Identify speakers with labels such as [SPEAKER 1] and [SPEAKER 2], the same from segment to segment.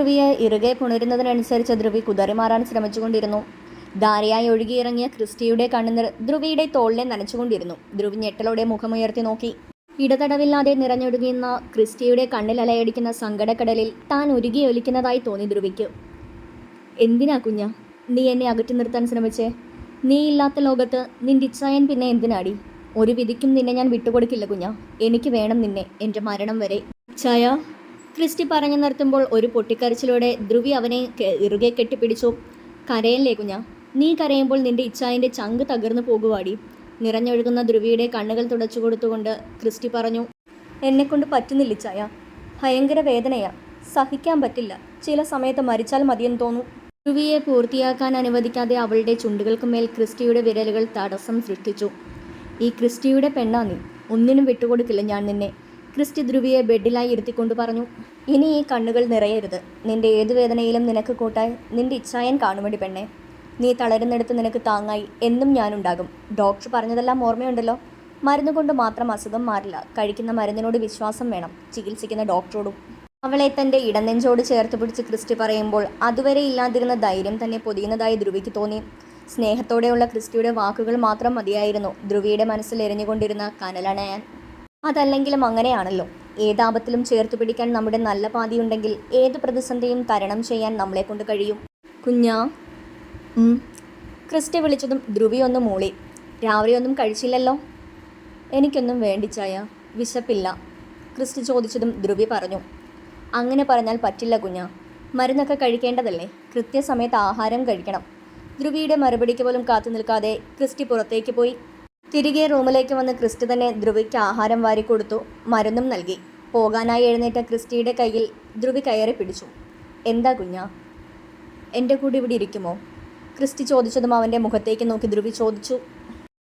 [SPEAKER 1] ധ്രുവിയെ ഇറുകെ പുണരുന്നതിനനുസരിച്ച് ധ്രുവി കുതറിമാറാൻ ശ്രമിച്ചുകൊണ്ടിരുന്നു. ധാരയായി ഒഴുകിയിറങ്ങിയ ക്രിസ്റ്റിയുടെ കണ്ണുനിർ ധ്രുവിയുടെ തോളിനെ നനച്ചുകൊണ്ടിരുന്നു. ധ്രുവി ഞെട്ടലോടെ മുഖമുയർത്തി നോക്കി. ഇടതടവില്ലാതെ നിറഞ്ഞൊഴുകിയുന്ന ക്രിസ്റ്റിയുടെ കണ്ണിൽ അലയടിക്കുന്ന സങ്കടക്കടലിൽ താൻ ഉരുകിയൊലിക്കുന്നതായി തോന്നി ധ്രുവിക്ക്. എന്തിനാ കുഞ്ഞ? നീ എന്നെ അകറ്റി നിർത്താൻ ശ്രമിച്ചേ? നീ ഇല്ലാത്ത ലോകത്ത് നിന്റെ ഇച്ഛായൻ പിന്നെ എന്തിനാടി? ഒരു വിധിക്കും നിന്നെ ഞാൻ വിട്ടുകൊടുക്കില്ല കുഞ്ഞ. എനിക്ക് വേണം നിന്നെ എന്റെ മരണം വരെ. ചായ ക്രിസ്റ്റി പറഞ്ഞു നിർത്തുമ്പോൾ ഒരു പൊട്ടിക്കരച്ചിലൂടെ ധ്രുവി അവനെ ഇറുകെ കെട്ടിപ്പിടിച്ചു. കരയല്ലേ കുഞ്ഞ? നീ കരയുമ്പോൾ നിന്റെ ഇച്ഛായന്റെ ചങ്ക് തകർന്നു പോകുവാടി. നിറഞ്ഞൊഴുകുന്ന ധ്രുവിയുടെ കണ്ണുകൾ തുടച്ചു കൊടുത്തുകൊണ്ട് ക്രിസ്റ്റി പറഞ്ഞു എന്നെക്കൊണ്ട് പറ്റുന്നില്ല ഇച്ഛായ ഭയങ്കര വേദനയാ. സഹിക്കാൻ പറ്റില്ല. ചില സമയത്ത് മരിച്ചാൽ മതിയെന്ന് തോന്നു. ധ്രുവിയെ പൂർത്തിയാക്കാൻ അനുവദിക്കാതെ അവളുടെ ചുണ്ടുകൾക്ക് ചുണ്ടുകൾക്കുമേൽ ക്രിസ്റ്റിയുടെ വിരലുകൾ തടസ്സം സൃഷ്ടിച്ചു. ഈ ക്രിസ്റ്റിയുടെ പെണ്ണാ നീ. ഒന്നിനും വിട്ടുകൊടുക്കില്ല ഞാൻ നിന്നെ. ക്രിസ്റ്റി ധ്രുവിയെ ബെഡിലായി ഇരുത്തിക്കൊണ്ട് പറഞ്ഞു ഇനി ഈ കണ്ണുകൾ നിറയരുത്. നിന്റെ ഏതു വേദനയിലും നിനക്ക് കൂട്ടായി നിന്റെ ഇച്ഛായൻ കാണുമടി പെണ്ണെ. നീ തളരുന്നിടത്ത് നിനക്ക് താങ്ങായി എന്നും ഞാനുണ്ടാകും. ഡോക്ടർ പറഞ്ഞതെല്ലാം ഓർമ്മയുണ്ടല്ലോ. മരുന്ന് കൊണ്ട് മാത്രം അസുഖം മാറില്ല. കഴിക്കുന്ന മരുന്നിനോട് വിശ്വാസം വേണം. ചികിത്സിക്കുന്ന ഡോക്ടറോടും. അവളെ തന്റെ ഇടനെഞ്ചോട് ചേർത്ത് പിടിച്ച് ക്രിസ്റ്റി പറയുമ്പോൾ അതുവരെ ഇല്ലാതിരുന്ന ധൈര്യം തന്നെ പൊതിയുന്നതായി ധ്രുവിക്ക് തോന്നി. സ്നേഹത്തോടെയുള്ള ക്രിസ്റ്റിയുടെ വാക്കുകൾ മാത്രം മതിയായിരുന്നു. ധ്രുവിയുടെ മനസ്സിൽ എരിഞ്ഞുകൊണ്ടിരുന്ന കനലണയാൻ. അതല്ലെങ്കിലും അങ്ങനെയാണല്ലോ. ഏതാപത്തിലും ചേർത്ത് പിടിക്കാൻ നമ്മുടെ നല്ല പാതിയുണ്ടെങ്കിൽ ഏത് പ്രതിസന്ധിയും തരണം ചെയ്യാൻ നമ്മളെ കൊണ്ട് കഴിയും. കുഞ്ഞാ. ക്രിസ്റ്റി വിളിച്ചതും ധ്രുവി ഒന്ന് മൂളി. രാവിലെ ഒന്നും കഴിച്ചില്ലല്ലോ? എനിക്കൊന്നും വേണ്ടിച്ചായ വിശപ്പില്ല. ക്രിസ്റ്റി ചോദിച്ചതും ധ്രുവി പറഞ്ഞു. അങ്ങനെ പറഞ്ഞാൽ പറ്റില്ല കുഞ്ഞാ. മരുന്നൊക്കെ കഴിക്കേണ്ടതല്ലേ? കൃത്യസമയത്ത് ആഹാരം കഴിക്കണം. ധ്രുവിയുടെ മറുപടിക്ക് പോലും കാത്തു നിൽക്കാതെ ക്രിസ്റ്റി പുറത്തേക്ക് പോയി. തിരികെ റൂമിലേക്ക് വന്ന് ക്രിസ്റ്റി തന്നെ ധ്രുവിക്ക് ആഹാരം വാരിക്കൊടുത്തു മരുന്നും നൽകി. പോകാനായി എഴുന്നേറ്റ ക്രിസ്റ്റിയുടെ കയ്യിൽ ധ്രുവി കയറി പിടിച്ചു. എന്താ കുഞ്ഞ? എന്റെ കൂടെ ഇവിടെ ഇരിക്കുമോ? ക്രിസ്റ്റി ചോദിച്ചതും അവന്റെ മുഖത്തേക്ക് നോക്കി ധ്രുവി ചോദിച്ചു.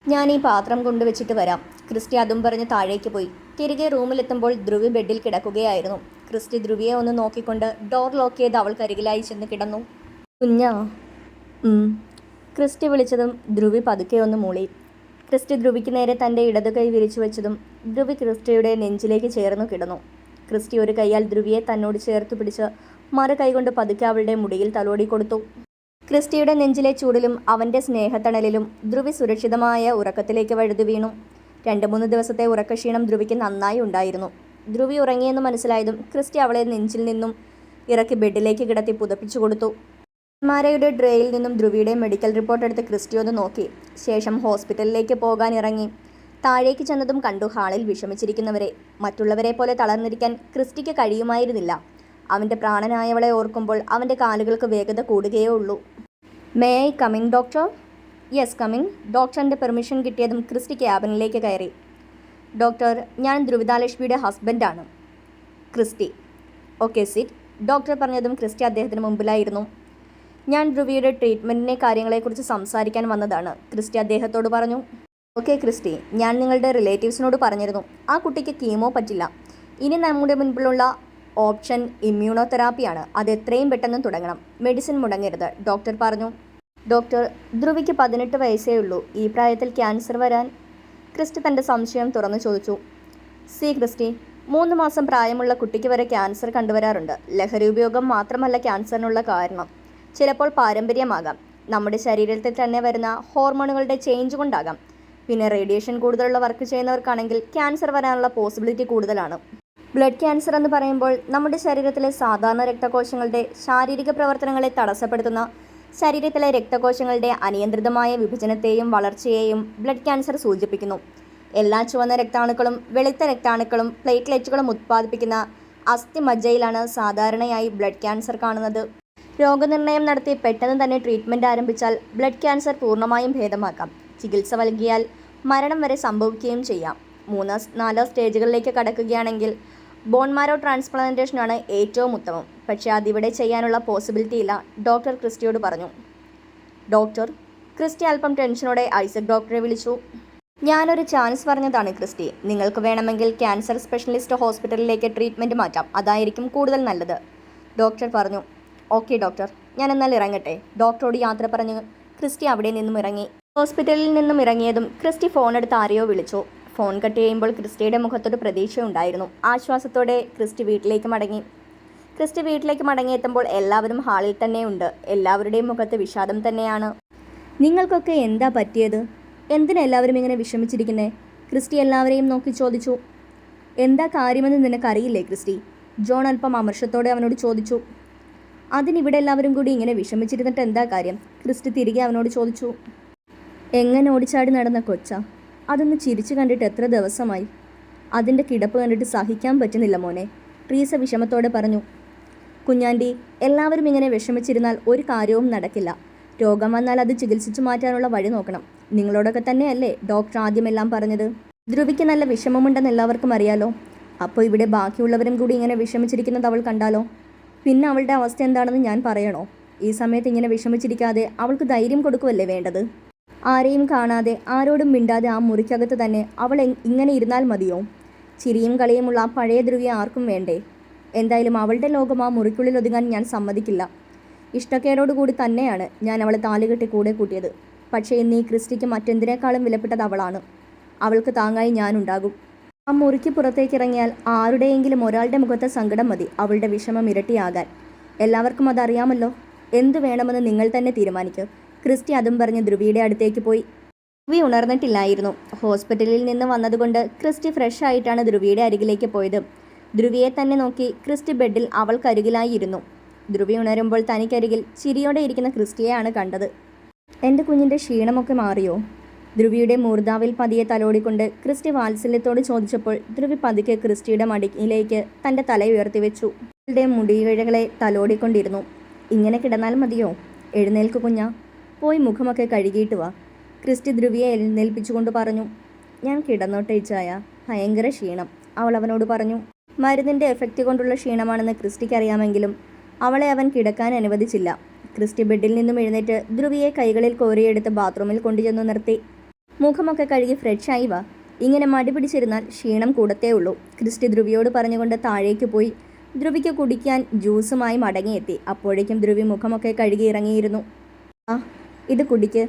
[SPEAKER 1] ഞാൻ ഈ പാത്രം കൊണ്ടുവച്ചിട്ട് വരാം. ക്രിസ്റ്റി അതും പറഞ്ഞ് താഴേക്ക് പോയി. തിരികെ റൂമിലെത്തുമ്പോൾ ധ്രുവി ബെഡിൽ കിടക്കുകയായിരുന്നു. ക്രിസ്റ്റി ധ്രുവിയെ ഒന്ന് നോക്കിക്കൊണ്ട് ഡോർ ലോക്ക് ചെയ്ത് അവൾക്കരികിലായി ചെന്ന് കിടന്നു. കുഞ്ഞാ. ക്രിസ്റ്റി വിളിച്ചതും ധ്രുവി പതുക്കെ ഒന്ന് മൂളി. ക്രിസ്റ്റി ധ്രുവിക്ക് നേരെ തന്റെ ഇടതുകൈ വിരിച്ചു വെച്ചതും ധ്രുവി ക്രിസ്റ്റിയുടെ നെഞ്ചിലേക്ക് ചേർന്നു കിടന്നു. ക്രിസ്റ്റി ഒരു കൈയാൽ ധ്രുവിയെ തന്നോട് ചേർത്ത് പിടിച്ച് മറു കൈകൊണ്ട് പതുക്കെ അവളുടെ മുടിയിൽ തലോടി കൊടുത്തു. ക്രിസ്റ്റിയുടെ നെഞ്ചിലെ ചൂടിലും അവന്റെ സ്നേഹത്തണലിലും ധ്രുവി സുരക്ഷിതമായ ഉറക്കത്തിലേക്ക് വഴുതു വീണു. രണ്ട് മൂന്ന് ദിവസത്തെ ഉറക്കക്ഷീണം ധ്രുവിക്ക് നന്നായി ഉണ്ടായിരുന്നു. ധ്രുവി ഉറങ്ങിയെന്ന് മനസ്സിലായതും ക്രിസ്റ്റി അവളെ നെഞ്ചിൽ നിന്നും ഇറക്കി ബെഡിലേക്ക് കിടത്തി പുതപ്പിച്ചു കൊടുത്തു. മാരയുടെ ഡ്രേയിൽ നിന്നും ധ്രുവിയുടെ മെഡിക്കൽ റിപ്പോർട്ട് എടുത്ത് ക്രിസ്റ്റി ഒന്ന് നോക്കി. ശേഷം ഹോസ്പിറ്റലിലേക്ക് പോകാൻ ഇറങ്ങി. താഴേക്ക് ചെന്നതും കണ്ടു ഹാളിൽ വിഷമിച്ചിരിക്കുന്നവരെ. മറ്റുള്ളവരെ പോലെ തളർന്നിരിക്കാൻ ക്രിസ്റ്റിക്ക് കഴിയുമായിരുന്നില്ല. അവന്റെ പ്രാണനായവളെ ഓർക്കുമ്പോൾ അവന്റെ കാലുകൾക്ക് വേഗത കൂടുകയേ ഉള്ളൂ. May I coming doctor yes coming ഡോക്ടറിന്റെ പെർമിഷൻ കിട്ടിയതും ക്രിസ്റ്റി ക്യാബിനിലേക്ക് കയറി. ഡോക്ടർ ഞാൻ ധ്രുവിതാലക്ഷ്മിയുടെ ഹസ്ബൻഡാണ്. ക്രിസ്റ്റി. ഓക്കെ സിറ്റ് ഡോക്ടർ പറഞ്ഞതും ക്രിസ്റ്റി അദ്ദേഹത്തിന് മുമ്പിലായിരുന്നു. ഞാൻ ധ്രുവിയുടെ ട്രീറ്റ്മെന്റിനെ കാര്യങ്ങളെക്കുറിച്ച് സംസാരിക്കാൻ വന്നതാണ്. ക്രിസ്റ്റി അദ്ദേഹത്തോട് പറഞ്ഞു ഓക്കെ ക്രിസ്റ്റി ഞാൻ നിങ്ങളുടെ റിലേറ്റീവ്സിനോട് പറഞ്ഞിരുന്നു. ആ കുട്ടിക്ക് കീമോ പറ്റില്ല. ഇനി നമ്മുടെ മുൻപിലുള്ള ഓപ്ഷൻ ഇമ്മ്യൂണോ തെറാപ്പിയാണ് അത് എത്രയും പെട്ടെന്ന് തുടങ്ങണം. മെഡിസിൻ മുടങ്ങരുത്. ഡോക്ടർ പറഞ്ഞു ഡോക്ടർ ധ്രുവിക്ക് പതിനെട്ട് വയസ്സേ ഉള്ളൂ. ഈ പ്രായത്തിൽ ക്യാൻസർ വരാൻ ക്രിസ്റ്റി തന്റെ സംശയം തുറന്നു ചോദിച്ചു. സി ക്രിസ്റ്റി മൂന്ന് മാസം പ്രായമുള്ള കുട്ടിക്ക് വരെ ക്യാൻസർ കണ്ടുവരാറുണ്ട്. ലഹരി ഉപയോഗം മാത്രമല്ല ക്യാൻസറിനുള്ള കാരണം. ചിലപ്പോൾ പാരമ്പര്യമാകാം. നമ്മുടെ ശരീരത്തിൽ തന്നെ വരുന്ന ഹോർമോണുകളുടെ ചേഞ്ച് കൊണ്ടാകാം. പിന്നെ റേഡിയേഷൻ കൂടുതലുള്ള വർക്ക് ചെയ്യുന്നവർക്കാണെങ്കിൽ ക്യാൻസർ വരാനുള്ള പോസിബിലിറ്റി കൂടുതലാണ്. ബ്ലഡ് ക്യാൻസർ എന്ന് പറയുമ്പോൾ നമ്മുടെ ശരീരത്തിലെ സാധാരണ രക്തകോശങ്ങളുടെ ശാരീരിക പ്രവർത്തനങ്ങളെ തടസ്സപ്പെടുത്തുന്ന ശരീരത്തിലെ രക്തകോശങ്ങളുടെ അനിയന്ത്രിതമായ വിഭജനത്തെയും വളർച്ചയെയും ബ്ലഡ് ക്യാൻസർ സൂചിപ്പിക്കുന്നു. എല്ലാ ചുവന്ന രക്താണുക്കളും വെളുത്ത രക്താണുക്കളും പ്ലേറ്റ്ലെറ്റുകളും ഉത്പാദിപ്പിക്കുന്ന അസ്ഥിമജ്ജയിലാണ് സാധാരണയായി ബ്ലഡ് ക്യാൻസർ കാണുന്നത്. രോഗനിർണയം നടത്തി പെട്ടെന്ന് തന്നെ ട്രീറ്റ്മെന്റ് ആരംഭിച്ചാൽ ബ്ലഡ് ക്യാൻസർ പൂർണമായും ഭേദമാക്കാം. ചികിത്സ നൽകിയാൽ മരണം വരെ സംഭവിക്കുകയും ചെയ്യാം. മൂന്നോ നാലോ സ്റ്റേജുകളിലേക്ക് കടക്കുകയാണെങ്കിൽ ബോൺമാരോ ട്രാൻസ്പ്ലാന്റേഷനാണ് ഏറ്റവും ഉത്തമം. പക്ഷേ അതിവിടെ ചെയ്യാനുള്ള പോസിബിലിറ്റി ഇല്ല ഡോക്ടർ ക്രിസ്റ്റിയോട് പറഞ്ഞു. ഡോക്ടർ ക്രിസ്റ്റി അല്പം ടെൻഷനോടെ ഐസക് ഡോക്ടറെ വിളിച്ചു. ഞാനൊരു ചാൻസ് പറഞ്ഞതാണ് ക്രിസ്റ്റി. നിങ്ങൾക്ക് വേണമെങ്കിൽ ക്യാൻസർ സ്പെഷ്യലിസ്റ്റ് ഹോസ്പിറ്റലിലേക്ക് ട്രീറ്റ്മെന്റ് മാറ്റാം. അതായിരിക്കും കൂടുതൽ നല്ലത്. ഡോക്ടർ പറഞ്ഞു ഓക്കെ ഡോക്ടർ. ഞാൻ എന്നാൽ ഇറങ്ങട്ടെ. ഡോക്ടറോട് യാത്ര പറഞ്ഞ് ക്രിസ്റ്റി അവിടെ നിന്നും ഇറങ്ങി. ഹോസ്പിറ്റലിൽ നിന്നും ഇറങ്ങിയതും ക്രിസ്റ്റി ഫോൺ എടുത്ത് ആരെയോ വിളിച്ചു. ഫോൺ കട്ട് ചെയ്യുമ്പോൾ ക്രിസ്റ്റിയുടെ മുഖത്തൊരു പ്രതീക്ഷയുണ്ടായിരുന്നു ആശ്വാസത്തോടെ ക്രിസ്റ്റി വീട്ടിലേക്ക് മടങ്ങി. ക്രിസ്റ്റി വീട്ടിലേക്ക് മടങ്ങിയെത്തുമ്പോൾ എല്ലാവരും ഹാളിൽ തന്നെയുണ്ട് എല്ലാവരുടെയും മുഖത്ത് വിഷാദം തന്നെയാണ്. നിങ്ങൾക്കൊക്കെ എന്താ പറ്റിയത്? എന്തിനാ എല്ലാവരും ഇങ്ങനെ വിഷമിച്ചിരിക്കുന്നേ? ക്രിസ്റ്റി എല്ലാവരെയും നോക്കി ചോദിച്ചു. എന്താ കാര്യമെന്ന് നിനക്കറിയില്ലേ ക്രിസ്റ്റി? ജോൺ അല്പം അമർഷത്തോടെ അവനോട് ചോദിച്ചു. അതിനിവിടെ എല്ലാവരും കൂടി ഇങ്ങനെ വിഷമിച്ചിരുന്നിട്ട് എന്താ കാര്യം? ക്രിസ്റ്റി തിരികെ അവനോട് ചോദിച്ചു. എങ്ങനെ ഓടിച്ചാടി നടന്ന കൊച്ച? അതൊന്ന് ചിരിച്ചു കണ്ടിട്ട് എത്ര ദിവസമായി? അതിന്റെ കിടപ്പ് കണ്ടിട്ട് സഹിക്കാൻ പറ്റുന്നില്ല മോനെ ട്രീസ വിഷമത്തോടെ പറഞ്ഞു. കുഞ്ഞാണ്ടി എല്ലാവരും ഇങ്ങനെ വിഷമിച്ചിരുന്നാൽ ഒരു കാര്യവും നടക്കില്ല. രോഗം വന്നാൽ അത് ചികിത്സിച്ചു മാറ്റാനുള്ള വഴി നോക്കണം. നിങ്ങളോടൊക്കെ തന്നെയല്ലേ ഡോക്ടർ ആദ്യമെല്ലാം പറഞ്ഞത്? ധ്രുവിക്ക് നല്ല വിഷമമുണ്ടെന്ന് എല്ലാവർക്കും അറിയാലോ. അപ്പോൾ ഇവിടെ ബാക്കിയുള്ളവരും കൂടി ഇങ്ങനെ വിഷമിച്ചിരിക്കുന്നത് അവൾ കണ്ടാലോ? പിന്നെ അവളുടെ അവസ്ഥ എന്താണെന്ന് ഞാൻ പറയണോ? ഈ സമയത്ത് ഇങ്ങനെ വിഷമിച്ചിരിക്കാതെ അവൾക്ക് ധൈര്യം കൊടുക്കുമല്ലേ വേണ്ടത്? ആരെയും കാണാതെ ആരോടും മിണ്ടാതെ ആ മുറിക്കകത്ത് തന്നെ അവൾ ഇങ്ങനെ ഇരുന്നാൽ മതിയോ? ചിരിയും കളിയുമുള്ള ആ പഴയ ധ്രുവിയെ ആർക്കും വേണ്ടേ? എന്തായാലും അവളുടെ ലോകം ആ മുറിക്കുള്ളിൽ ഒതുങ്ങാൻ ഞാൻ സമ്മതിക്കില്ല. ഇഷ്ടക്കേടോടുകൂടി തന്നെയാണ് ഞാൻ അവളെ താലുകെട്ടി കൂടെ കൂട്ടിയത്. പക്ഷേ ഇന്ന് ഈ ക്രിസ്റ്റിക്ക് മറ്റെന്തിനേക്കാളും വിലപ്പെട്ടത് അവളാണ്. അവൾക്ക് താങ്ങായി ഞാനുണ്ടാകും. ആ മുറിക്ക് പുറത്തേക്കിറങ്ങിയാൽ ആരുടെയെങ്കിലും ഒരാളുടെ മുഖത്തെ സങ്കടം മതി അവളുടെ വിഷമം ഇരട്ടിയാകാൻ. എല്ലാവർക്കും അതറിയാമല്ലോ. എന്തു വേണമെന്ന് നിങ്ങൾ തന്നെ തീരുമാനിക്കൂ. ക്രിസ്റ്റി അതും പറഞ്ഞ് ധ്രുവിയുടെ അടുത്തേക്ക് പോയി. ധ്രുവി ഉണർന്നിട്ടില്ലായിരുന്നു. ഹോസ്പിറ്റലിൽ നിന്ന് വന്നതുകൊണ്ട് ക്രിസ്റ്റി ഫ്രഷ് ആയിട്ടാണ് ധ്രുവിയുടെ അരികിലേക്ക് പോയത്. ധ്രുവിയെ തന്നെ നോക്കി ക്രിസ്റ്റി ബെഡിൽ അവൾക്കരികിലായിരുന്നു. ധ്രുവി ഉണരുമ്പോൾ തനിക്കരികിൽ ചിരിയോടെ ഇരിക്കുന്ന ക്രിസ്റ്റിയെയാണ് കണ്ടത്. എന്റെ കുഞ്ഞിന്റെ ക്ഷീണമൊക്കെ മാറിയോ? ധ്രുവിയുടെ മൂർധാവിൽ പതിയെ തലോടിക്കൊണ്ട് ക്രിസ്റ്റി വാത്സല്യത്തോട് ചോദിച്ചപ്പോൾ ധ്രുവി പതുക്കെ ക്രിസ്റ്റിയുടെ മടിയിലേക്ക് തന്റെ തല ഉയർത്തി വെച്ചു. അവളുടെ മുടിയിഴകളെ തലോടിക്കൊണ്ടിരുന്നു. ഇങ്ങനെ കിടന്നാൽ മതിയോ? എഴുന്നേൽക്കു കുഞ്ഞ. പോയി മുഖമൊക്കെ കഴുകിയിട്ട് വാ. ക്രിസ്റ്റി ധ്രുവിയെ എഴുന്നേൽപ്പിച്ചുകൊണ്ട് പറഞ്ഞു ഞാൻ കിടന്നോട്ടെ ഇച്ചായ ഭയങ്കര ക്ഷീണം അവൾ അവനോട് പറഞ്ഞു. മരുന്നിന്റെ എഫക്റ്റ് കൊണ്ടുള്ള ക്ഷീണമാണെന്ന് ക്രിസ്റ്റിക്ക് അറിയാമെങ്കിലും അവളെ അവൻ കിടക്കാൻ അനുവദിച്ചില്ല. ക്രിസ്റ്റി ബെഡിൽ നിന്നും എഴുന്നേറ്റ് ധ്രുവിയെ കൈകളിൽ കോരിയെടുത്ത് ബാത്റൂമിൽ കൊണ്ടുചെന്നു നിർത്തി. മുഖമൊക്കെ കഴുകി ഫ്രഷായി വാ. ഇങ്ങനെ മടി പിടിച്ചിരുന്നാൽ ക്ഷീണം കൂടത്തേ ഉള്ളൂ. ക്രിസ്റ്റി ധ്രുവിയോട് പറഞ്ഞുകൊണ്ട് താഴേക്ക് പോയി. ധ്രുവിക്ക് കുടിക്കാൻ ജ്യൂസുമായി മടങ്ങിയെത്തി. അപ്പോഴേക്കും ധ്രുവി മുഖമൊക്കെ കഴുകി ഇറങ്ങിയിരുന്നു. ആ ഇത് കുടിക്ക്.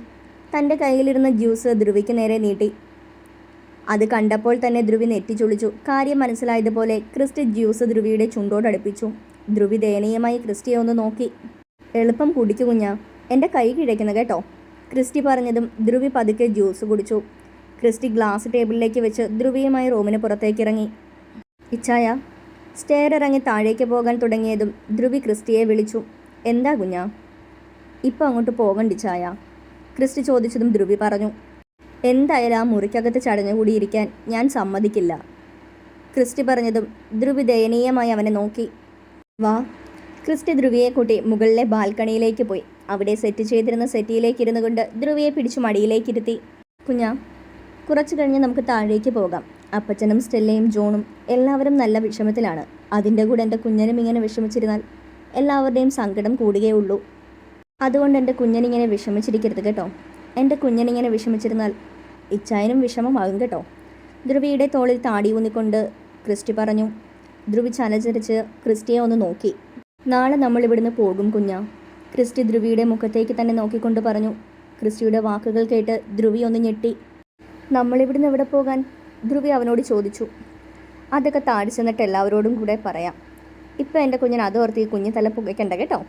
[SPEAKER 1] തന്റെ കയ്യിലിരുന്ന ജ്യൂസ് ധ്രുവിക്ക് നേരെ നീട്ടി. അത് കണ്ടപ്പോൾ തന്നെ ധ്രുവി നെറ്റിച്ചുളിച്ചു കാര്യം മനസ്സിലായതുപോലെ ക്രിസ്റ്റി ജ്യൂസ് ധ്രുവിയുടെ ചുണ്ടോടടുപ്പിച്ചു ധ്രുവി ദയനീയമായി ക്രിസ്റ്റിയെ ഒന്ന് നോക്കി. എളുപ്പം കുടിക്കു കുഞ്ഞാ. എന്റെ കൈ കിഴയ്ക്കുന്നു കേട്ടോ. ക്രിസ്റ്റി പറഞ്ഞതും ധ്രുവി പതുക്കെ ജ്യൂസ് കുടിച്ചു. ക്രിസ്റ്റി ഗ്ലാസ് ടേബിളിലേക്ക് വെച്ച് ധ്രുവിയുമായി റൂമിന് പുറത്തേക്ക് ഇറങ്ങി ഇച്ചായ സ്റ്റെയർ ഇറങ്ങി താഴേക്ക് പോകാൻ തുടങ്ങിയതും ധ്രുവി ക്രിസ്റ്റിയെ വിളിച്ചു. എന്താ കുഞ്ഞാ? ഇപ്പം അങ്ങോട്ട് പോകണ്ട ഇച്ഛായ ക്രിസ്റ്റി ചോദിച്ചതും ധ്രുവി പറഞ്ഞു. എന്തായാലും ആ മുറിക്കകത്ത് ചടഞ്ഞുകൂടിയിരിക്കാൻ ഞാൻ സമ്മതിക്കില്ല ക്രിസ്റ്റി പറഞ്ഞതും ധ്രുവി ദയനീയമായി അവനെ നോക്കി. വാ ക്രിസ്റ്റി ധ്രുവിയെ കൂട്ടി മുകളിലെ ബാൽക്കണിയിലേക്ക് പോയി. അവിടെ സെറ്റ് ചെയ്തിരുന്ന സെറ്റിയിലേക്ക് ഇരുന്നു കൊണ്ട് ധ്രുവിയെ പിടിച്ചു മടിയിലേക്കിരുത്തി. കുഞ്ഞാ കുറച്ചു കഴിഞ്ഞ് നമുക്ക് താഴേക്ക് പോകാം. അപ്പച്ചനും സ്റ്റെല്ലയും ജോണും എല്ലാവരും നല്ല വിഷമത്തിലാണ്. അതിന്റെ കൂടെ എന്റെ കുഞ്ഞനും ഇങ്ങനെ വിഷമിച്ചിരുന്നാൽ എല്ലാവരുടെയും സങ്കടം കൂടുകയുള്ളൂ അതുകൊണ്ട് എന്റെ കുഞ്ഞനിങ്ങനെ വിഷമിച്ചിരിക്കരുത് കേട്ടോ. എന്റെ കുഞ്ഞനിങ്ങനെ വിഷമിച്ചിരുന്നാൽ ഇച്ചായനും വിഷമമാകും കേട്ടോ. ധ്രുവിയുടെ തോളിൽ താടി ഊന്നിക്കൊണ്ട് ക്രിസ്റ്റി പറഞ്ഞു. ധ്രുവി ചലചരിച്ച് ക്രിസ്റ്റിയെ ഒന്ന് നോക്കി. നാളെ നമ്മൾ ഇവിടുന്ന് പോകും കുഞ്ഞ. ക്രിസ്റ്റി ധ്രുവിയുടെ മുഖത്തേക്ക് തന്നെ നോക്കിക്കൊണ്ട് പറഞ്ഞു. ക്രിസ്റ്റിയുടെ വാക്കുകൾ കേട്ട് ധ്രുവി ഒന്ന് ഞെട്ടി. നമ്മളിവിടുന്ന് എവിടെ പോകാൻ? ധ്രുവി അവനോട് ചോദിച്ചു. അതൊക്കെ താടി ചെന്നിട്ട് എല്ലാവരോടും കൂടെ പറയാം. ഇപ്പം എന്റെ കുഞ്ഞിന് അതോർത്ത് കുഞ്ഞു തല പുകയ്ക്കണ്ട കേട്ടോ.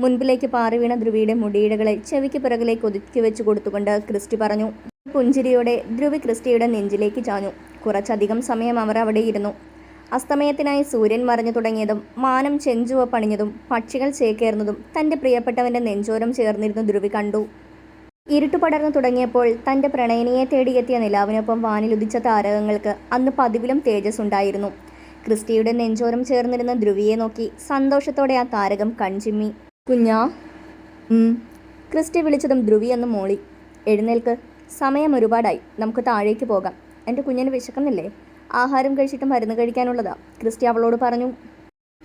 [SPEAKER 1] മുൻപിലേക്ക് പാറി വീണ ധ്രുവിയുടെ മുടിയിടകളെ ചെവിക്ക് പിറകിലേക്ക് ഒതുക്കി വെച്ച് കൊടുത്തുകൊണ്ട് ക്രിസ്റ്റി പറഞ്ഞു. പുഞ്ചിരിയോടെ ധ്രുവി ക്രിസ്റ്റിയുടെ നെഞ്ചിലേക്ക് ചാഞ്ഞു. കുറച്ചധികം സമയം അവർ അവിടെ ഇരുന്നു. അസ്തമയത്തിനായി സൂര്യൻ മറഞ്ഞു തുടങ്ങിയതും മാനം ചെഞ്ചുവ പണിഞ്ഞതും പക്ഷികൾ ചേക്കേറുന്നതും തന്റെ പ്രിയപ്പെട്ടവന്റെ നെഞ്ചോരം ചേർന്നിരുന്ന ധ്രുവി കണ്ടു. ഇരുട്ടു പടർന്നു തുടങ്ങിയപ്പോൾ തന്റെ പ്രണയിനിയെ തേടിയെത്തിയ നിലാവിനൊപ്പം വാനിലുദിച്ച താരകങ്ങൾക്ക് അന്ന് പതിവിലും തേജസ് ഉണ്ടായിരുന്നു ക്രിസ്റ്റിയുടെ നെഞ്ചോരം ചേർന്നിരുന്ന ധ്രുവിയെ നോക്കി സന്തോഷത്തോടെ ആ താരകം കൺചിമ്മി. കുഞ്ഞാ. ക്രിസ്റ്റി വിളിച്ചതും ധ്രുവി എന്ന് മോളി. എഴുന്നേൽക്ക്. സമയം ഒരുപാടായി. നമുക്ക് താഴേക്ക് പോകാം. എന്റെ കുഞ്ഞിന് വിശക്കുന്നില്ലേ? ആഹാരം കഴിച്ചിട്ട് മരുന്ന് കഴിക്കാനുള്ളതാ. ക്രിസ്റ്റി അവളോട് പറഞ്ഞു.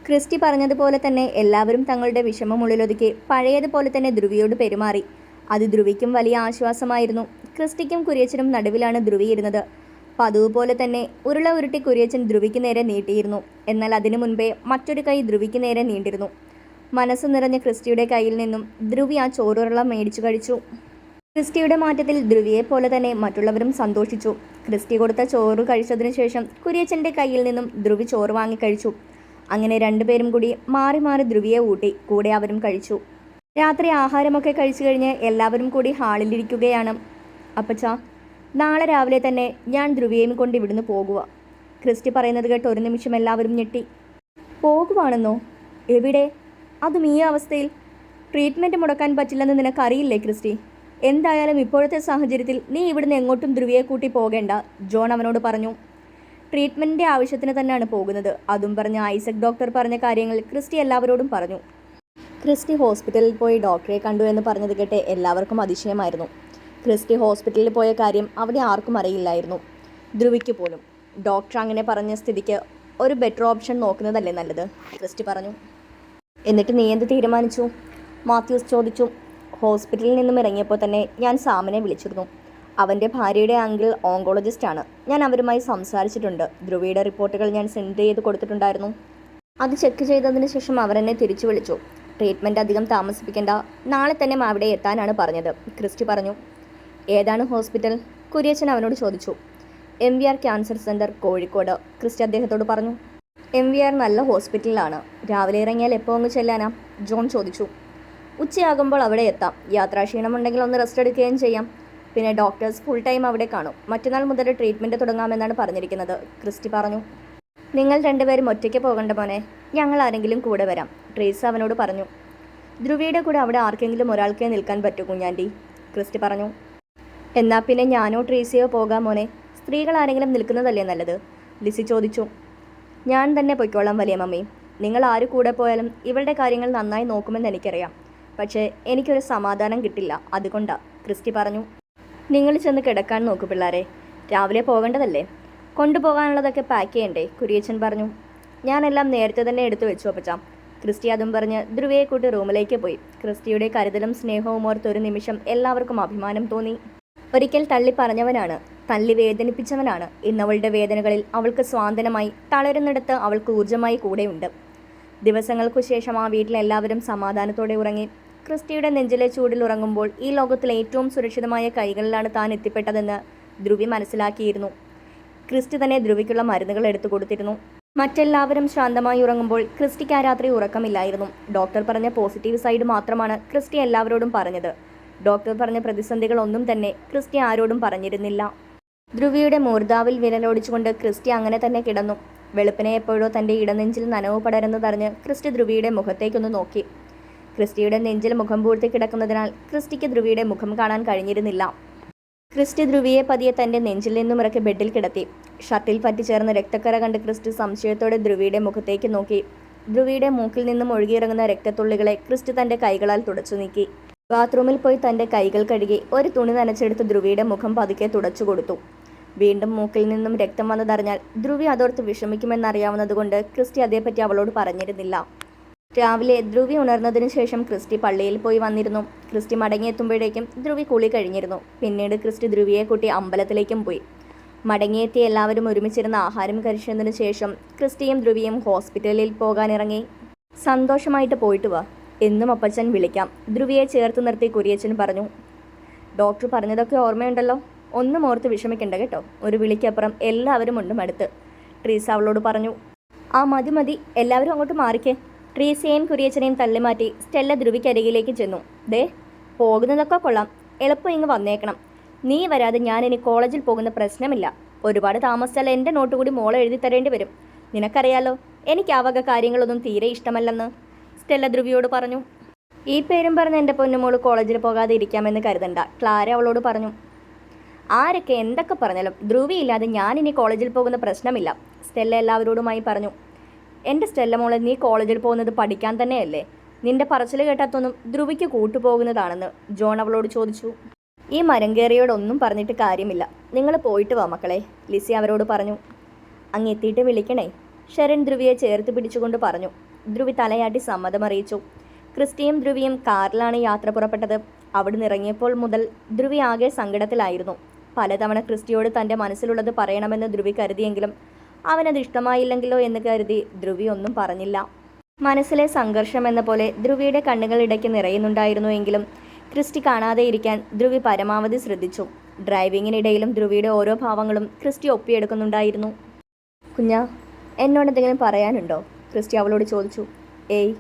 [SPEAKER 1] ക്രിസ്റ്റി പറഞ്ഞതുപോലെ തന്നെ എല്ലാവരും തങ്ങളുടെ വിഷമം ഉള്ളിലൊതുക്കി പഴയതുപോലെ തന്നെ ധ്രുവിയോട് പെരുമാറി. അത് ധ്രുവിക്കും വലിയ ആശ്വാസമായിരുന്നു. ക്രിസ്റ്റിക്കും കുര്യച്ചനും നടുവിലാണ് ധ്രുവി ഇരുന്നത്. പതിവ് പോലെ തന്നെ ഉരുള ഉരുട്ടി കുര്യച്ചൻ ധ്രുവിക്ക് നേരെ നീട്ടിയിരുന്നു. എന്നാൽ അതിനു മുൻപേ മറ്റൊരു കൈ ധ്രുവിക്ക് നേരെ നീണ്ടിരുന്നു. മനസ്സ് നിറഞ്ഞ ക്രിസ്റ്റിയുടെ കയ്യിൽ നിന്നും ധ്രുവി ആ ചോറുരുള മേടിച്ചു കഴിച്ചു. ക്രിസ്റ്റിയുടെ മാറ്റത്തിൽ ധ്രുവിയെ പോലെ തന്നെ മറ്റുള്ളവരും സന്തോഷിച്ചു. ക്രിസ്റ്റി കൊടുത്ത ചോറ് കഴിച്ചതിനു ശേഷം കുര്യച്ചന്റെ കയ്യിൽ നിന്നും ധ്രുവി ചോറ് വാങ്ങി കഴിച്ചു. അങ്ങനെ രണ്ടുപേരും കൂടി മാറി മാറി ധ്രുവിയെ ഊട്ടി. കൂടെ അവരും കഴിച്ചു. രാത്രി ആഹാരമൊക്കെ കഴിച്ചു കഴിഞ്ഞ് എല്ലാവരും കൂടി ഹാളിലിരിക്കുകയാണ്. അപ്പച്ച നാളെ രാവിലെ തന്നെ ഞാൻ ധ്രുവിയെയും കൊണ്ട് ഇവിടുന്ന് പോകുക. ക്രിസ്റ്റി പറയുന്നത് കേട്ട് ഒരു നിമിഷം എല്ലാവരും ഞെട്ടി. പോകുവാണെന്നോ? എവിടെ? അതും ഈ അവസ്ഥയിൽ. ട്രീറ്റ്മെന്റ് മുടക്കാൻ പറ്റില്ലെന്ന് നിനക്കറിയില്ലേ ക്രിസ്റ്റി? എന്തായാലും ഇപ്പോഴത്തെ സാഹചര്യത്തിൽ നീ ഇവിടുന്ന് എങ്ങോട്ടും ധ്രുവിയെ കൂട്ടി പോകേണ്ട ജോൺ അവനോട് പറഞ്ഞു. ട്രീറ്റ്മെന്റിന്റെ ആവശ്യത്തിന് തന്നെയാണ് പോകുന്നത് അതും പറഞ്ഞ് ഐസക് ഡോക്ടർ പറഞ്ഞ കാര്യങ്ങൾ ക്രിസ്റ്റി എല്ലാവരോടും പറഞ്ഞു. ക്രിസ്റ്റി ഹോസ്പിറ്റലിൽ പോയി ഡോക്ടറെ കണ്ടു എന്ന് പറഞ്ഞത് കേട്ട് എല്ലാവർക്കും അതിശയമായിരുന്നു. ക്രിസ്റ്റി ഹോസ്പിറ്റലിൽ പോയ കാര്യം അവിടെ ആർക്കും അറിയില്ലായിരുന്നു. ധ്രുവിക്ക് പോലും. ഡോക്ടർ അങ്ങനെ പറഞ്ഞ സ്ഥിതിക്ക് ഒരു ബെറ്റർ ഓപ്ഷൻ നോക്കുന്നതല്ലേ നല്ലത്? ക്രിസ്റ്റി പറഞ്ഞു. എന്നിട്ട് നീ എന്ത് തീരുമാനിച്ചു? മാത്യൂസ് ചോദിച്ചു. ഹോസ്പിറ്റലിൽ നിന്നും ഇറങ്ങിയപ്പോൾ തന്നെ ഞാൻ സാമിനെ വിളിച്ചിരുന്നു. അവന്റെ ഭാര്യയുടെ അങ്കിൾ ഓങ്കോളജിസ്റ്റാണ് ഞാൻ അവരുമായി സംസാരിച്ചിട്ടുണ്ട്. ധ്രുവയുടെ റിപ്പോർട്ടുകൾ ഞാൻ സെൻഡ് ചെയ്ത് കൊടുത്തിട്ടുണ്ടായിരുന്നു. അത് ചെക്ക് ചെയ്തതിന് ശേഷം അവർ എന്നെ തിരിച്ചു വിളിച്ചു. ട്രീറ്റ്മെന്റ് അധികം താമസിപ്പിക്കേണ്ട. നാളെ തന്നെ അവിടെ എത്താനാണ് പറഞ്ഞത്. ക്രിസ്റ്റി പറഞ്ഞു ഏതാണ് ഹോസ്പിറ്റൽ കുര്യച്ചൻ അവനോട് ചോദിച്ചു. M V R cancer centre Kozhikode. Christy അദ്ദേഹത്തോട് പറഞ്ഞു എം വി ആർ നല്ല ഹോസ്പിറ്റലിലാണ് രാവിലെ ഇറങ്ങിയാൽ എപ്പോൾ അങ്ങ് ചെല്ലാനാ? ജോൺ ചോദിച്ചു. ഉച്ചയാകുമ്പോൾ അവിടെ എത്താം. യാത്രാക്ഷീണമുണ്ടെങ്കിൽ ഒന്ന് റെസ്റ്റ് എടുക്കുകയും ചെയ്യാം. പിന്നെ ഡോക്ടേഴ്സ് ഫുൾ ടൈം അവിടെ കാണും. മറ്റന്നാൾ മുതൽ ട്രീറ്റ്മെന്റ് തുടങ്ങാമെന്നാണ് പറഞ്ഞിരിക്കുന്നത്. ക്രിസ്റ്റി പറഞ്ഞു നിങ്ങൾ രണ്ടുപേരും ഒറ്റയ്ക്ക് പോകണ്ട മോനെ. ഞങ്ങൾ ആരെങ്കിലും കൂടെ വരാം ട്രേസ് അവനോട് പറഞ്ഞു. ധ്രുവിയുടെ കൂടെ അവിടെ ആർക്കെങ്കിലും ഒരാൾക്കേ നിൽക്കാൻ പറ്റൂ കുഞ്ഞാന്റി ക്രിസ്റ്റി പറഞ്ഞു. എന്നാൽ പിന്നെ ഞാനോ ട്രേസിയോ പോകാം മോനെ. സ്ത്രീകൾ ആരെങ്കിലും നിൽക്കുന്നതല്ലേ നല്ലത്? ലിസി ചോദിച്ചു. ഞാൻ തന്നെ പൊയ്ക്കോളാം വലിയ മമ്മി. നിങ്ങൾ ആര് കൂടെ പോയാലും ഇവളുടെ കാര്യങ്ങൾ നന്നായി നോക്കുമെന്ന് എനിക്കറിയാം. പക്ഷേ എനിക്കൊരു സമാധാനം കിട്ടില്ല. അതുകൊണ്ടാ. ക്രിസ്റ്റി പറഞ്ഞു നിങ്ങൾ ചെന്ന് കിടക്കാൻ നോക്കൂ പിള്ളാരെ. രാവിലെ പോകേണ്ടതല്ലേ? കൊണ്ടുപോകാനുള്ളതൊക്കെ പാക്ക് ചെയ്യണ്ടേ? കുരിയച്ചൻ പറഞ്ഞു ഞാനെല്ലാം നേരത്തെ തന്നെ എടുത്തു വെച്ചു അപ്പച്ചാം. ക്രിസ്റ്റി അതും പറഞ്ഞ് ധ്രുവയെ കൂട്ടി റൂമിലേക്ക് പോയി. ക്രിസ്റ്റിയുടെ കരുതലും സ്നേഹവും ഓർത്ത് ഒരു നിമിഷം എല്ലാവർക്കും അഭിമാനം തോന്നി. ഒരിക്കൽ തള്ളി പറഞ്ഞവനാണ് തള്ളി വേദനിപ്പിച്ചവനാണ്. ഇന്നവളുടെ വേദനകളിൽ അവൾക്ക് സ്വാന്തനമായി തളരുന്നിടത്ത് അവൾക്ക് ഊർജമായി കൂടെയുണ്ട്. ദിവസങ്ങൾക്കു ശേഷം ആ വീട്ടിലെല്ലാവരും സമാധാനത്തോടെ ഉറങ്ങി. ക്രിസ്റ്റിയുടെ നെഞ്ചിലെ ചൂടിൽ ഉറങ്ങുമ്പോൾ ഈ ലോകത്തിലെ ഏറ്റവും സുരക്ഷിതമായ കൈകളിലാണ് താൻ എത്തിപ്പെട്ടതെന്ന് ധ്രുവി മനസ്സിലാക്കിയിരുന്നു. ക്രിസ്റ്റി തന്നെ ധ്രുവിക്കുള്ള മരുന്നുകൾ എടുത്തു കൊടുത്തിരുന്നു. മറ്റെല്ലാവരും ശാന്തമായി ഉറങ്ങുമ്പോൾ ക്രിസ്റ്റിക്ക് ആ രാത്രി ഉറക്കമില്ലായിരുന്നു. ഡോക്ടർ പറഞ്ഞ പോസിറ്റീവ് സൈഡ് മാത്രമാണ് ക്രിസ്റ്റി എല്ലാവരോടും പറഞ്ഞത്. ഡോക്ടർ പറഞ്ഞ പ്രതിസന്ധികളൊന്നും തന്നെ ക്രിസ്റ്റി ആരോടും പറഞ്ഞിരുന്നില്ല. ധ്രുവിയുടെ മൂർധാവിൽ വിരലോടിച്ചുകൊണ്ട് ക്രിസ്റ്റി അങ്ങനെ തന്നെ കിടന്നു. വെളുപ്പിനെ എപ്പോഴോ തന്റെ ഇടനെഞ്ചിൽ നനവ് പടരുന്നതറിഞ്ഞ് ക്രിസ്റ്റി ധ്രുവിയുടെ മുഖത്തേക്കൊന്ന് നോക്കി. ക്രിസ്റ്റിയുടെ നെഞ്ചിൽ മുഖം പൂഴ്ത്തി കിടക്കുന്നതിനാൽ ക്രിസ്റ്റിക്ക് ധ്രുവിയുടെ മുഖം കാണാൻ കഴിഞ്ഞിരുന്നില്ല. ക്രിസ്റ്റി ധ്രുവിയെ പതിയെ തന്റെ നെഞ്ചിൽ നിന്നും ഇറക്കി ബെഡിൽ കിടത്തി. ഷർട്ടിൽ പറ്റിച്ചേർന്ന രക്തക്കര കണ്ട് ക്രിസ്റ്റി സംശയത്തോടെ ധ്രുവിയുടെ മുഖത്തേക്ക് നോക്കി. ധ്രുവിയുടെ മൂക്കിൽ നിന്നും ഒഴുകിയിറങ്ങുന്ന രക്തത്തുള്ളികളെ ക്രിസ്റ്റി തന്റെ കൈകളാൽ തുടച്ചു നീക്കി. ബാത്റൂമിൽ പോയി തന്റെ കൈകൾ കഴുകി ഒരു തുണി നനച്ചെടുത്ത് ധ്രുവിയുടെ മുഖം പതുക്കെ തുടച്ചു കൊടുത്തു. വീണ്ടും മൂക്കിൽ നിന്നും രക്തം വന്നതറിഞ്ഞാൽ ധ്രുവി അതോർത്ത് വിഷമിക്കുമെന്നറിയാവുന്നതുകൊണ്ട് ക്രിസ്റ്റി അതേപ്പറ്റി അവളോട് പറഞ്ഞിരുന്നില്ല. രാവിലെ ധ്രുവി ഉണർന്നതിന് ശേഷം ക്രിസ്റ്റി പള്ളിയിൽ പോയി വന്നിരുന്നു. ക്രിസ്റ്റി മടങ്ങിയെത്തുമ്പോഴേക്കും ധ്രുവി കുളി കഴിഞ്ഞിരുന്നു. പിന്നീട് ക്രിസ്റ്റി ധ്രുവിയെ കൂട്ടി അമ്പലത്തിലേക്കും പോയി. മടങ്ങിയെത്തി എല്ലാവരും ഒരുമിച്ചിരുന്ന ആഹാരം കഴിച്ചതിന് ശേഷം ക്രിസ്റ്റിയും ധ്രുവിയും ഹോസ്പിറ്റലിൽ പോകാനിറങ്ങി. സന്തോഷമായിട്ട് പോയിട്ട് വാ. എന്നും അപ്പച്ചൻ വിളിക്കാം. ധ്രുവിയെ ചേർത്ത് നിർത്തി കുരിയച്ചൻ പറഞ്ഞു. ഡോക്ടർ പറഞ്ഞതൊക്കെ ഓർമ്മയുണ്ടല്ലോ. ഒന്നും ഓർത്ത് വിഷമിക്കണ്ട കേട്ടോ. ഒരു വിളിക്കപ്പുറം എല്ലാവരും ഉണ്ട് മടുത്ത്. ട്രീസ അവളോട് പറഞ്ഞു ആ മതി മതി. എല്ലാവരും അങ്ങോട്ട് മാറിക്കേ. ട്രീസയെയും കുരിയച്ചനെയും തള്ളിമാറ്റി സ്റ്റെല്ല ധ്രുവിക്കരികിലേക്ക് ചെന്നു. ദേ പോകുന്നതൊക്കെ കൊള്ളാം. എളുപ്പം ഇങ്ങ് വന്നേക്കണം. നീ വരാതെ ഞാൻ ഇനി കോളേജിൽ പോകുന്ന പ്രശ്നമില്ല. ഒരുപാട് താമസിച്ചാൽ എന്റെ നോട്ട് കൂടി മോളെ എഴുതി തരേണ്ടി വരും. നിനക്കറിയാലോ എനിക്ക് ആ വക കാര്യങ്ങളൊന്നും തീരെ ഇഷ്ടമല്ലെന്ന്. സ്റ്റെല്ല ധ്രുവിയോട് പറഞ്ഞു ഈ പേരും പറഞ്ഞ് എന്റെ പൊന്നുമോൾ കോളേജിൽ പോകാതെ ഇരിക്കാമെന്ന് കരുതണ്ട. ക്ലാര അവളോട് പറഞ്ഞു ആരൊക്കെ എന്തൊക്കെ പറഞ്ഞാലും ധ്രുവിയില്ലാതെ ഞാൻ ഇനി കോളേജിൽ പോകുന്ന പ്രശ്നമില്ല. സ്റ്റെല്ല എല്ലാവരോടുമായി പറഞ്ഞു. എന്റെ സ്റ്റെല്ല മോളെ നീ കോളേജിൽ പോകുന്നത് പഠിക്കാൻ തന്നെയല്ലേ? നിന്റെ പറച്ചിൽ കേട്ടാത്തൊന്നും ധ്രുവിക്ക് കൂട്ടുപോകുന്നതാണെന്ന് ജോൺ അവളോട് ചോദിച്ചു. ഈ മരം കയറിയോടൊന്നും പറഞ്ഞിട്ട് കാര്യമില്ല. നിങ്ങൾ പോയിട്ട് വാ മക്കളെ ലിസി അവരോട് പറഞ്ഞു. അങ്ങ് എത്തിയിട്ട് വിളിക്കണേ ശരൺ ധ്രുവിയെ ചേർത്ത് പിടിച്ചുകൊണ്ട് പറഞ്ഞു. ധ്രുവി തലയാട്ടി സമ്മതമറിയിച്ചു ക്രിസ്റ്റിയും ധ്രുവിയും കാറിലാണ് യാത്ര പുറപ്പെട്ടത്. അവിടുന്ന് ഇറങ്ങിയപ്പോൾ മുതൽ ധ്രുവി ആകെ സങ്കടത്തിലായിരുന്നു. പലതവണ ക്രിസ്റ്റിയോട് തന്റെ മനസ്സിലുള്ളത് പറയണമെന്ന് ധ്രുവി കരുതിയെങ്കിലും അവനത് ഇഷ്ടമായില്ലെങ്കിലോ എന്ന് കരുതി ധ്രുവി ഒന്നും പറഞ്ഞില്ല. മനസ്സിലെ സംഘർഷം എന്ന പോലെ ധ്രുവിയുടെ കണ്ണുകൾ ഇടയ്ക്ക് നിറയുന്നുണ്ടായിരുന്നു എങ്കിലും ക്രിസ്റ്റി കാണാതെ ഇരിക്കാൻ ധ്രുവി പരമാവധി ശ്രദ്ധിച്ചു. ഡ്രൈവിങ്ങിനിടയിലും ധ്രുവിയുടെ ഓരോ ഭാവങ്ങളും ക്രിസ്റ്റി ഒപ്പിയെടുക്കുന്നുണ്ടായിരുന്നു. കുഞ്ഞ എന്നോട് എന്തെങ്കിലും പറയാനുണ്ടോ? ക്രിസ്റ്റി അവളോട് ചോദിച്ചു. ഏയ്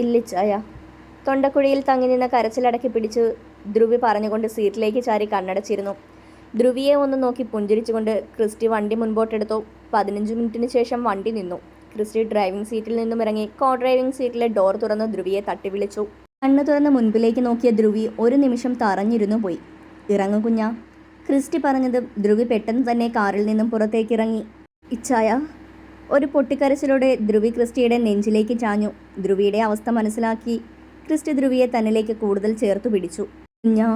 [SPEAKER 1] ഇല്ലിച്ചായ. തൊണ്ടക്കുഴിയിൽ തങ്ങി നിന്ന കരച്ചിലടക്കി പിടിച്ച് ധ്രുവി പറഞ്ഞുകൊണ്ട് സീറ്റിലേക്ക് ചാരി കണ്ണടച്ചിരുന്നു. ധ്രുവിയെ ഒന്ന് നോക്കി പുഞ്ചിരിച്ചുകൊണ്ട് ക്രിസ്റ്റി വണ്ടി മുൻപോട്ടെടുത്തു. പതിനഞ്ച് മിനിറ്റിന് ശേഷം വണ്ടി നിന്നു. ക്രിസ്റ്റി ഡ്രൈവിംഗ് സീറ്റിൽ നിന്നും ഇറങ്ങി. കോ ഡ്രൈവിംഗ് സീറ്റിലെ ഡോർ തുറന്ന് ധ്രുവിയെ തട്ടി വിളിച്ചു കണ്ണു തുറന്ന് മുൻപിലേക്ക് നോക്കിയ ധ്രുവി ഒരു നിമിഷം തറഞ്ഞിരുന്നു പോയി. ഇറങ്ങു കുഞ്ഞ ക്രിസ്റ്റി പറഞ്ഞത്. ധ്രുവി പെട്ടെന്ന് തന്നെ കാറിൽ നിന്നും പുറത്തേക്ക് ഇറങ്ങി. ഇച്ഛായ ഒരു പൊട്ടിക്കരച്ചിലൂടെ ധ്രുവി ക്രിസ്റ്റിയുടെ നെഞ്ചിലേക്ക് ചാഞ്ഞു. ധ്രുവിയുടെ അവസ്ഥ മനസ്സിലാക്കി ക്രിസ്റ്റി ധ്രുവിയെ തന്നിലേക്ക് കൂടുതൽ ചേർത്തു പിടിച്ചു. കുഞ്ഞാ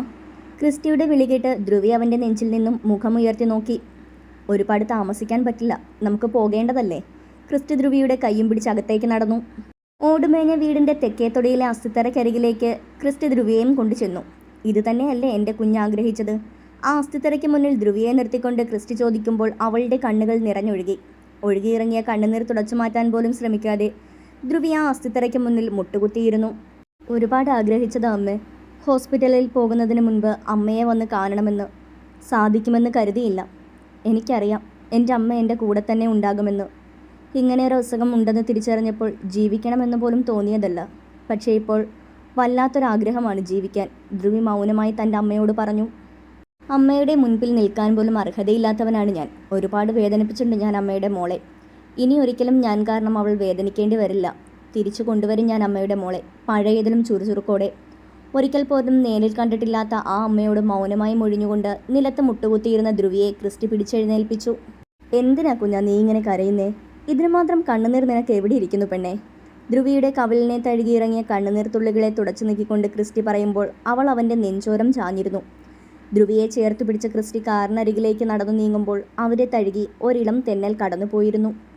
[SPEAKER 1] ക്രിസ്റ്റിയുടെ വിളി കേട്ട് ധ്രുവി അവന്റെ നെഞ്ചിൽ നിന്നും മുഖമുയർത്തി നോക്കി. ഒരുപാട് താമസിക്കാൻ പറ്റില്ല. നമുക്ക് പോകേണ്ടതല്ലേ? ക്രിസ്റ്റി ധ്രുവിയുടെ കൈയും പിടിച്ച് അകത്തേക്ക് നടന്നു. ഓടുമേഞ്ഞ വീടിന്റെ തെക്കേത്തൊടിയിലെ അസ്ഥിത്തറയ്ക്കരികിലേക്ക് ക്രിസ്റ്റി ധ്രുവിയെയും കൊണ്ടു ചെന്നു. ഇത് തന്നെയല്ലേ എന്റെ കുഞ്ഞ് ആഗ്രഹിച്ചത്? ആ അസ്ഥിത്തറയ്ക്ക് മുന്നിൽ ധ്രുവിയെ നിർത്തിക്കൊണ്ട് ക്രിസ്റ്റി ചോദിക്കുമ്പോൾ അവളുടെ കണ്ണുകൾ നിറഞ്ഞൊഴുകി. ഒഴുകിയിറങ്ങിയ കണ്ണുനീർ തുടച്ചു മാറ്റാൻ പോലും ശ്രമിക്കാതെ ധ്രുവി ആ അസ്ഥിത്തറയ്ക്ക് മുന്നിൽ മുട്ടുകുത്തിയിരുന്നു. ഒരുപാട് ആഗ്രഹിച്ചത് അമ്മ. ഹോസ്പിറ്റലിൽ പോകുന്നതിന് മുൻപ് അമ്മയെ വന്ന് കാണണമെന്ന് സാധിക്കുമെന്ന് കരുതിയില്ല. എനിക്കറിയാം എന്റെ അമ്മ എന്റെ കൂടെ തന്നെ ഉണ്ടാകുമെന്ന്. ഇങ്ങനെ ഒരു അസുഖം ഉണ്ടെന്ന് തിരിച്ചറിഞ്ഞപ്പോൾ ജീവിക്കണമെന്ന് പോലും തോന്നിയതല്ല. പക്ഷേ ഇപ്പോൾ വല്ലാത്തൊരാഗ്രഹമാണ് ജീവിക്കാൻ. ധ്രുവി മൗനമായി തന്റെ അമ്മയോട് പറഞ്ഞു അമ്മയുടെ മുൻപിൽ നിൽക്കാൻ പോലും അർഹതയില്ലാത്തവനാണ് ഞാൻ. ഒരുപാട് വേദനിപ്പിച്ചിട്ടുണ്ട് ഞാൻ അമ്മയുടെ മോളെ. ഇനി ഒരിക്കലും ഞാൻ കാരണം അവൾ വേദനിക്കേണ്ടി വരില്ല. തിരിച്ചു കൊണ്ടുവരും ഞാൻ അമ്മയുടെ മോളെ. പഴയതിലും ചുറുചുറുക്കോടെ ഒരിക്കൽ പോലും നേരിൽ കണ്ടിട്ടില്ലാത്ത ആ അമ്മയോട് മൗനമായി മൊഴിഞ്ഞുകൊണ്ട് നിലത്ത് മുട്ടുകുത്തിയിരുന്ന ധ്രുവിയെ ക്രിസ്റ്റി പിടിച്ചെഴുന്നേൽപ്പിച്ചു. എന്തിനാ കുഞ്ഞ നീ ഇങ്ങനെ കരയുന്നേ? ഇതിനു മാത്രം കണ്ണുനീർ നിനക്ക് എവിടെ ഇരിക്കുന്നു പെണ്ണേ? ധ്രുവിയുടെ കവലിനെ തഴുകിയിറങ്ങിയ കണ്ണുനീർ തുള്ളികളെ തുടച്ചു നീക്കിക്കൊണ്ട് ക്രിസ്റ്റി പറയുമ്പോൾ അവൾ അവന്റെ നെഞ്ചോരം ചാഞ്ഞിരുന്നു. ധ്രുവിയെ ചേർത്ത് പിടിച്ച ക്രിസ്റ്റി കാറിനരികിലേക്ക് നടന്നു നീങ്ങുമ്പോൾ അവരെ തഴുകി ഒരിളം തെന്നൽ കടന്നുപോയിരുന്നു.